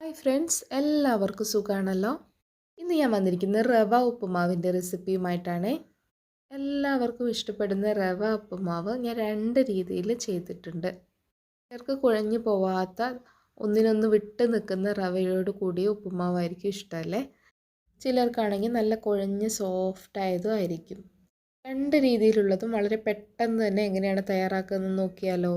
Hi friends എല്ലാവർക്കും സുഖമാണല്ലോ ഇന്ന് ഞാൻ വന്നിരിക്കുന്നത് റവ ഉപ്പുമാവിന്റെ റെസിപ്പിയുമായിട്ടാണ്. എല്ലാവർക്കും ഇഷ്ടപ്പെടുന്ന റവ ഉപ്പുമാവ് ഞാൻ രണ്ട് രീതിയിൽ ചെയ്തിട്ടുണ്ട്. ചിലർക്ക് കുഴഞ്ഞു പോവാത്ത ഒന്നിനൊന്ന് വിട്ട് നിൽക്കുന്ന റവയോട് കൂടിയ ഉപ്പുമാവായിരിക്കും ഇഷ്ടമല്ലേ? ചിലർക്കാണെങ്കിൽ നല്ല കുഴഞ്ഞ് സോഫ്റ്റ് ആയതും ആയിരിക്കും. രണ്ട് രീതിയിലുള്ളതും വളരെ പെട്ടെന്ന് തന്നെ എങ്ങനെയാണ് തയ്യാറാക്കുന്നത് നോക്കിയാലോ?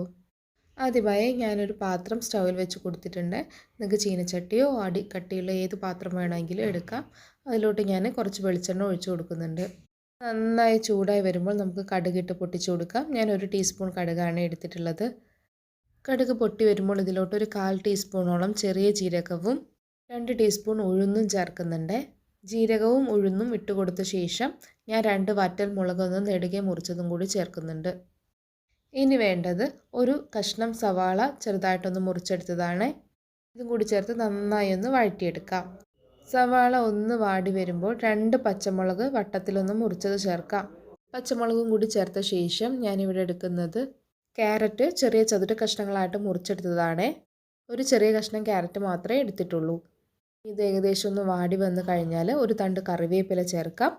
ആദ്യമായി ഞാനൊരു പാത്രം സ്റ്റൗവിൽ വെച്ച് കൊടുത്തിട്ടുണ്ട്. നിങ്ങൾക്ക് ചീനച്ചട്ടിയോ അടി കട്ടിയുള്ള ഏത് പാത്രം വേണമെങ്കിലും എടുക്കാം. അതിലോട്ട് ഞാൻ കുറച്ച് വെളിച്ചെണ്ണ ഒഴിച്ചു കൊടുക്കുന്നുണ്ട്. നന്നായി ചൂടായി വരുമ്പോൾ നമുക്ക് കടുകിട്ട് പൊട്ടിച്ചു കൊടുക്കാം. ഞാൻ ഒരു ടീസ്പൂൺ കടുകാണ് എടുത്തിട്ടുള്ളത്. കടുക് പൊട്ടി വരുമ്പോൾ ഇതിലോട്ട് ഒരു കാൽ ടീസ്പൂണോളം ചെറിയ ജീരകവും രണ്ട് ടീസ്പൂൺ ഉഴുന്നും ചേർക്കുന്നുണ്ട്. ജീരകവും ഉഴുന്നും ഇട്ട് കൊടുത്ത ശേഷം ഞാൻ രണ്ട് വറ്റൽ മുളകൊന്നും നെടുകെ മുറിച്ചതും കൂടി ചേർക്കുന്നുണ്ട്. ഇനി വേണ്ടത് ഒരു കഷ്ണം സവാള ചെറുതായിട്ടൊന്ന് മുറിച്ചെടുത്തതാണ്. ഇതും കൂടി ചേർത്ത് നന്നായി ഒന്ന് വഴറ്റിയെടുക്കാം. സവാള ഒന്ന് വാടി വരുമ്പോൾ രണ്ട് പച്ചമുളക് വട്ടത്തിലൊന്ന് മുറിച്ചത് ചേർക്കാം. പച്ചമുളകും കൂടി ചേർത്ത ശേഷം ഞാനിവിടെ എടുക്കുന്നത് ക്യാരറ്റ് ചെറിയ ചതുര കഷ്ണങ്ങളായിട്ട് മുറിച്ചെടുത്തതാണ്. ഒരു ചെറിയ കഷ്ണം ക്യാരറ്റ് മാത്രമേ എടുത്തിട്ടുള്ളൂ. ഇത് ഏകദേശം ഒന്ന് വാടി വന്നു കഴിഞ്ഞാൽ ഒരു തണ്ട് കറിവേപ്പില ചേർക്കാം.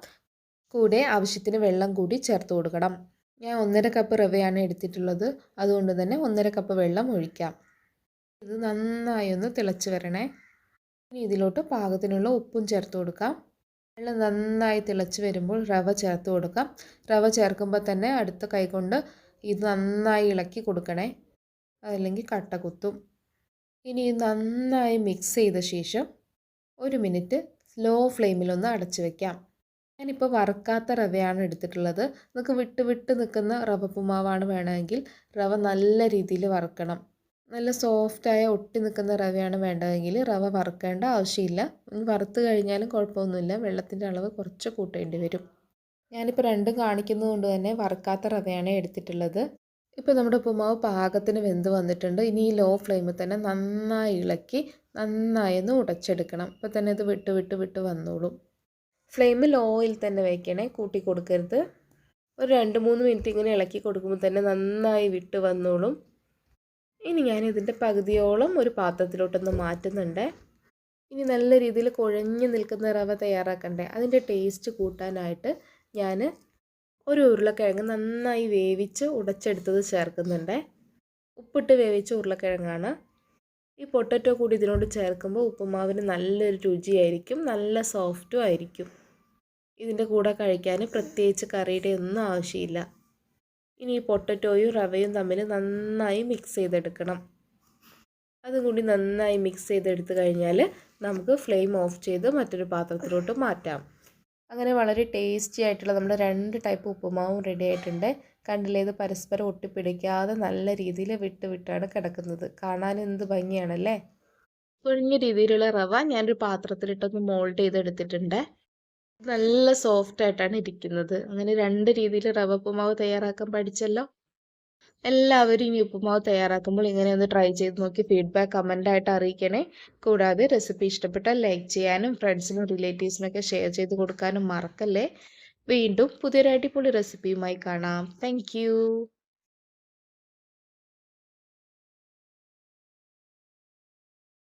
കൂടെ ആവശ്യത്തിന് വെള്ളം കൂടി ചേർത്ത് കൊടുക്കണം. ഞാൻ ഒന്നര കപ്പ് റവയാണ് എടുത്തിട്ടുള്ളത്. അതുകൊണ്ട് തന്നെ ഒന്നര കപ്പ് വെള്ളം ഒഴിക്കാം. ഇത് നന്നായി ഒന്ന് തിളച്ച് വരണേ. ഇനി ഇതിലോട്ട് പാകത്തിനുള്ള ഉപ്പും ചേർത്ത് കൊടുക്കാം. വെള്ളം നന്നായി തിളച്ച് വരുമ്പോൾ റവ ചേർത്ത് കൊടുക്കാം. റവ ചേർക്കുമ്പോൾ തന്നെ അടുത്ത കൈ കൊണ്ട് ഇത് നന്നായി ഇളക്കി കൊടുക്കണേ. അതല്ലെങ്കിൽ കട്ട കുത്തും. ഇനി നന്നായി മിക്സ് ചെയ്ത ശേഷം ഒരു മിനിറ്റ് സ്ലോ ഫ്ലെയിമിലൊന്ന് അടച്ചു വയ്ക്കാം ഞാനിപ്പോൾ വറുക്കാത്ത റവയാണ് എടുത്തിട്ടുള്ളത്. നമുക്ക് വിട്ട് വിട്ട് നിൽക്കുന്ന റവ ഉപ്പുമാവാണ് വേണമെങ്കിൽ റവ നല്ല രീതിയിൽ വറുക്കണം. നല്ല സോഫ്റ്റായ ഒട്ടി നിൽക്കുന്ന റവയാണ് വേണ്ടതെങ്കിൽ റവ വറുക്കേണ്ട ആവശ്യമില്ല. വറുത്ത് കഴിഞ്ഞാലും കുഴപ്പമൊന്നുമില്ല. വെള്ളത്തിന്റെ അളവ് കുറച്ച് കൂട്ടേണ്ടി വരും. ഞാനിപ്പോൾ രണ്ടും കാണിക്കുന്നത് കൊണ്ട് തന്നെ വറുക്കാത്ത റവയാണ് എടുത്തിട്ടുള്ളത്. ഇപ്പോൾ നമ്മുടെ ഉപ്പുമാവ് പാകത്തിന് വെന്ത് വന്നിട്ടുണ്ട്. ഇനി ഈ ലോ ഫ്ലെയിമിൽ തന്നെ നന്നായി ഇളക്കി നന്നായി ഒന്ന് ഉടച്ചെടുക്കണം. ഇപ്പോൾ തന്നെ ഇത് വിട്ട് വിട്ട് വിട്ട് വന്നോളും. ഫ്ലെയിം ലോയിൽ തന്നെ വയ്ക്കണേ കൂട്ടി കൊടുക്കരുത്. ഒരു രണ്ട് മൂന്ന് മിനിറ്റ് ഇങ്ങനെ ഇളക്കി കൊടുക്കുമ്പോൾ തന്നെ നന്നായി വിട്ട് വന്നോളും. ഇനി ഞാൻ ഇതിന്റെ പകുതിയോളം ഒരു പാത്രത്തിലോട്ടൊന്ന് മാറ്റുന്നുണ്ട്. ഇനി നല്ല രീതിയിൽ കുഴഞ്ഞു നിൽക്കുന്ന റവ തയ്യാറാക്കണ്ടേ? അതിന്റെ ടേസ്റ്റ് കൂട്ടാനായിട്ട് ഞാൻ ഒരു ഉരുളക്കിഴങ്ങ് നന്നായി വേവിച്ച് ഉടച്ചെടുത്തത് ചേർക്കുന്നുണ്ട്. ഉപ്പിട്ട് വേവിച്ച ഉരുളക്കിഴങ്ങാണ്. ഈ പൊട്ടറ്റോ കൂടി ഇതിനോട് ചേർക്കുമ്പോൾ ഉപ്പുമാവിന് നല്ലൊരു രുചിയായിരിക്കും നല്ല സോഫ്റ്റും ആയിരിക്കും. ഇതിന്റെ കൂടെ കഴിക്കാൻ പ്രത്യേകിച്ച് കറിയുടെ ഒന്നും ആവശ്യമില്ല. ഇനി ഈ പൊട്ടറ്റോയും റവയും തമ്മിൽ നന്നായി മിക്സ് ചെയ്തെടുക്കണം. അതും കൂടി നന്നായി മിക്സ് ചെയ്തെടുത്ത് കഴിഞ്ഞാൽ നമുക്ക് ഫ്ലെയിം ഓഫ് ചെയ്ത് മറ്റൊരു പാത്രത്തിലോട്ട് മാറ്റാം. അങ്ങനെ വളരെ ടേസ്റ്റി ആയിട്ടുള്ള നമ്മുടെ രണ്ട് ടൈപ്പ് ഉപ്പുമാവും റെഡി ആയിട്ടുണ്ട്. കണ്ടില്ലേ ഇത് പരസ്പരം ഒട്ടിപ്പിടിക്കാതെ നല്ല രീതിയിൽ വിട്ട് വിട്ടാണ് കിടക്കുന്നത്. കാണാൻ എന്ത് ഭംഗിയാണല്ലേ? കുഴിഞ്ഞ രീതിയിലുള്ള റവ ഞാനൊരു പാത്രത്തിലിട്ടൊന്ന് മോൾഡ് ചെയ്തെടുത്തിട്ടുണ്ട്. നല്ല സോഫ്റ്റ് ആയിട്ടാണ് ഇരിക്കുന്നത്. അങ്ങനെ രണ്ട് രീതിയിൽ റവ ഉപ്പുമാവ് തയ്യാറാക്കാൻ പഠിച്ചല്ലോ? എല്ലാവരും ഇനി ഉപ്പുമാവ് തയ്യാറാക്കുമ്പോൾ ഇങ്ങനെ ഒന്ന് ട്രൈ ചെയ്ത് നോക്കി ഫീഡ്ബാക്ക് കമന്റായിട്ട് അറിയിക്കണേ. കൂടാതെ റെസിപ്പി ഇഷ്ടപ്പെട്ടാൽ ലൈക്ക് ചെയ്യാനും ഫ്രണ്ട്സിനും റിലേറ്റീവ്സിനൊക്കെ ഷെയർ ചെയ്ത് കൊടുക്കാനും മറക്കല്ലേ? വീണ്ടും പുതിയൊരു അടിപൊളി റെസിപ്പിയുമായി കാണാം. താങ്ക്